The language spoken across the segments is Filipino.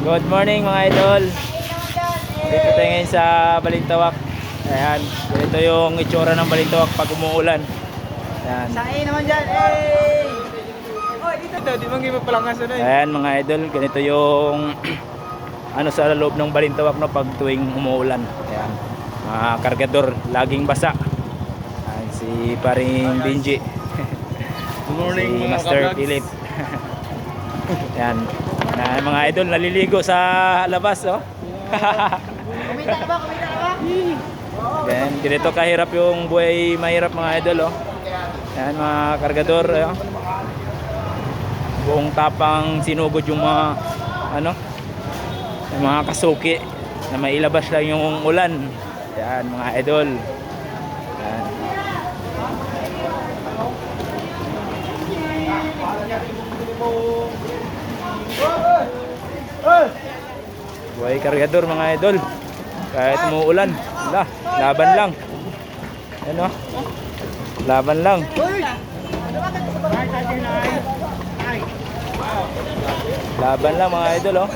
Good morning mga idol. Dito tayo ngayon sa Balintawak. Ayan, ganito yung itsura ng Balintawak pag umuulan. Ayan. Sain naman dyan, eh! Oh, dito to, di bang iba palang na yun? Ayan mga idol, ganito yung ano sa loob ng Balintawak no pag tuwing umuulan. Ayan. Mga kargador, laging basa. Ayan, si paring Benji. Good morning si mga Master. Philip. Yan. Mga idol naliligo sa labas, oh. Kumita na ba? Kumita na ba? Yan, ganito kahirap yung buhay mahirap mga idol, oh. Yan, mga kargador, oh. Buong tapang sinugod yung mga ano, yung mga kasuki na mailabas lang yung ulan. Yan, mga idol. Yan. Buhay kargador mga idol. Kahit umuulan, wala, laban lang. Ano? Laban lang. Laban lang mga idol oh.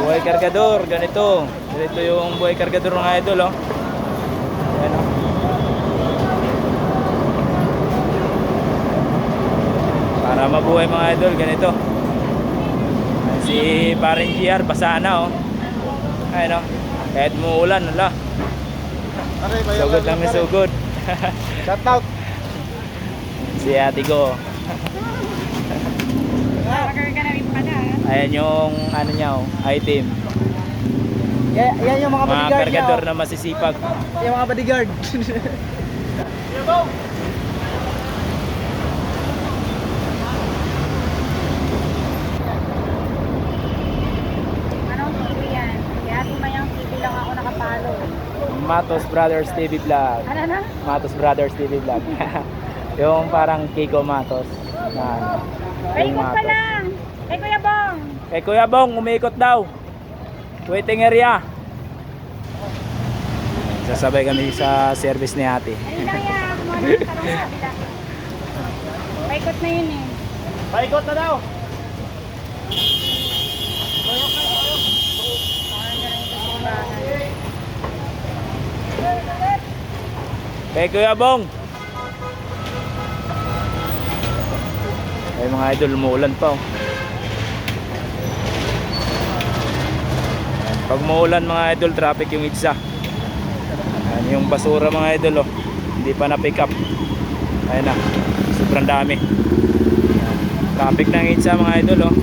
Buhay kargador, ganito. Ganito yung buhay kargador mga idol oh. Ayan oh. Para mabuhay mga idol, ganito. Si paring GR, basa na oh. Ayun oh. Kahit muulan, wala. Sugod lang ni sugod. Shout out! si ate ko. Na. Ayan yung ano niya oh, item. Yan, yan yung mga Mga bodyguard niya. kargador na masisipag. oh. Yung mga bodyguard. Anong TV yan? Kaya tumayang TV lang ako nakapalo. Matos Brothers TV Vlog. Ano na? Matos Brothers TV Vlog. yung parang Kiko Matos. Na, ano, yung Paikot pa lang. Kay Kuya Bong. Kay Kuya Bong, umikot daw. Waiting area. Sasabay kami sa service ni ate. Ayun lang yan. Kumain sa tanong sa kabila. Paikot na yun eh. Paikot na daw! Kay Kuya Bong. Ay mga idol, umuulan pa oh. Pag umuulan mga idol, traffic yung itsa. Ayan, yung basura mga idol oh. Hindi pa na pick up. Ayan na. Sobrang dami. Traffic ng itsa mga idol oh.